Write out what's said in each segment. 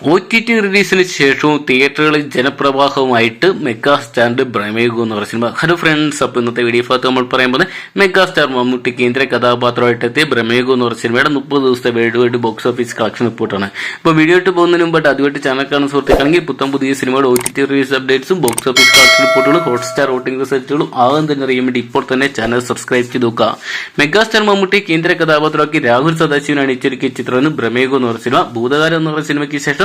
O T T റിലീസിന് ശേഷവും തിയേറ്ററുകളിൽ ജനപ്രവാഹവുമായിട്ട് മെഗാ സ്റ്റാറിന്റെ ബ്രഹ്മയുഗം എന്ന് പറയുന്ന സിനിമ. ഹലോ ഫ്രണ്ട്സ് അപ്പോൾ ഇന്നത്തെ വീഡിയോ ഭാഗത്ത് നമ്മൾ പറയുമ്പോൾ മെഗാ സ്റ്റാർ മമ്മൂട്ടി കേന്ദ്ര കഥാപാത്രമായിട്ട് എത്തിയ ബ്രഹ്മയുഗം എന്ന് പറയുന്ന സിനിമയുടെ മുപ്പത് ദിവസത്തെ വേൾഡ് ബോക്സ് ഓഫീസ് കളക്ഷൻ റിപ്പോർട്ടാണ്. അപ്പോൾ വീഡിയോ ഇട്ട് പോകുന്നതിന് മുമ്പായിട്ട് അതുമായിട്ട് ചാനൽ കാണുന്ന സുഹൃത്തുക്കാണെങ്കിൽ പുത്തം പുതിയ സിനിമയുടെ ഒ ടി ടി റിലീസ് അപ്ഡേറ്റ്സും ബോക്സ് ഓഫീസ് കളക്ഷൻ റിപ്പോർട്ടുകളും ഹോട്ട്സ്റ്റാർ വോട്ടിംഗ് റിസൾട്ടുകളും ആകും തന്നെ അറിയാൻ വേണ്ടി ഇപ്പോൾ തന്നെ ചാനൽ സബ്സ്ക്രൈബ് ചെയ്ത് നോക്കുക. മെഗാസ്റ്റാർ മമ്മൂട്ടി കേന്ദ്ര കഥാപാത്രമാക്കി രാഹുൽ സദാശിവനാണ് ഇച്ചൊരുക്കിയ ചിത്രമാണ് ബ്രഹ്മയുഗം എന്ന് പറയുന്ന സിനിമ. ഭൂതകാലം എന്ന് പറയുന്ന സിനിമയ്ക്ക് ശേഷം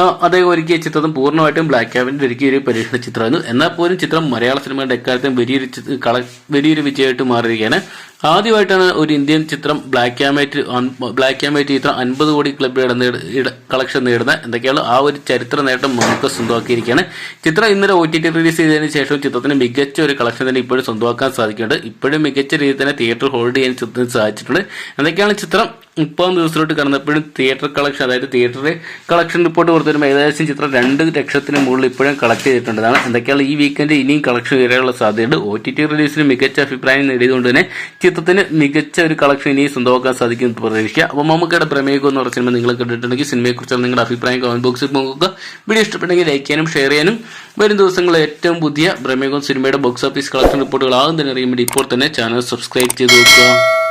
അദ്ദേഹം ഒരുക്കിയ ചിത്രം പൂർണമായിട്ടും ബ്ലാക്ക് ആൻഡ് ഒരുക്കിയ ഒരു പരീക്ഷണ ചിത്രമായിരുന്നു. എന്നാൽ പോലും ചിത്രം മലയാള സിനിമയുടെ എക്കാലത്തും വലിയൊരു കള- വലിയൊരു വിജയമായിട്ട് മാറിയിരിക്കുകയാണ്. ആദ്യമായിട്ടാണ് ഒരു ഇന്ത്യൻ ചിത്രം black and black and white ചിത്രം അൻപത് കോടി ക്ലബ് കളക്ഷൻ നേടുന്ന എന്തൊക്കെയാണ് ആ ഒരു ചരിത്ര നേട്ടം നമുക്ക് സ്വന്തമാക്കിയിരിക്കുകയാണ്. ചിത്രം ഇന്നലെ ഒ ടി ടി റിലീസ് ചെയ്തതിനു ശേഷം ചിത്രത്തിന് മികച്ച ഒരു കളക്ഷൻ തന്നെ ഇപ്പോഴും സ്വന്തമാക്കാൻ സാധിക്കുന്നുണ്ട്. ഇപ്പോഴും മികച്ച രീതിയിൽ തന്നെ തിയേറ്റർ ഹോൾഡ് ചെയ്യാൻ ചിത്രത്തിന് സാധിച്ചിട്ടുണ്ട്. എന്തൊക്കെയാണ് ചിത്രം? മുപ്പതാം ദിവസത്തിലോട്ട് കടന്നപ്പോഴും തിയേറ്റർ കളക്ഷൻ അതായത് തിയേറ്ററിൽ കളക്ഷൻ റിപ്പോർട്ട് പുറത്തു വരുമ്പോൾ ഏകദേശം ചിത്രം രണ്ട് ലക്ഷത്തിന് മുകളിൽ ഇപ്പോഴും കളക്ട് ചെയ്തിട്ടുണ്ടെന്നാണ് എന്തൊക്കെയാണ് ഈ വീക്കെൻഡ് ഇനിയും കളക്ഷൻ ഉയരാനുള്ള സാധ്യതയുണ്ട്. ഒ ടി ടി റിലീസിന് മികച്ച അഭിപ്രായം നേടിയതുകൊണ്ട് തന്നെ ചിത്രത്തിന് മികച്ച ഒരു കളക്ഷൻ ഇനിയും സ്വന്തമാക്കാൻ സാധിക്കും എന്ന് പ്രതീക്ഷിക്കുക. അപ്പോൾ മമ്മൂക്കയുടെ പ്രമേയം എന്ന് പറഞ്ഞ സിനിമ നിങ്ങൾ കണ്ടിട്ടുണ്ടെങ്കിൽ സിനിമയെക്കുറിച്ചുള്ള നിങ്ങളുടെ അഭിപ്രായം കമന്റ് ബോക്സിൽ നോക്കുക. വീഡിയോ ഇഷ്ടപ്പെട്ടെങ്കിൽ ലൈക്ക് ചെയ്യാനും ഷെയർ ചെയ്യാനും. വരും ദിവസങ്ങളിൽ ഏറ്റവും പുതിയ പ്രമേയം സിനിമയുടെ ബോക്സ് ഓഫീസ് കളക്ഷൻ റിപ്പോർട്ടുകൾ ആകും തന്നെ അറിയാൻ വേണ്ടി ഇപ്പോൾ തന്നെ ചാനൽ സബ്സ്ക്രൈബ് ചെയ്ത് നോക്കുക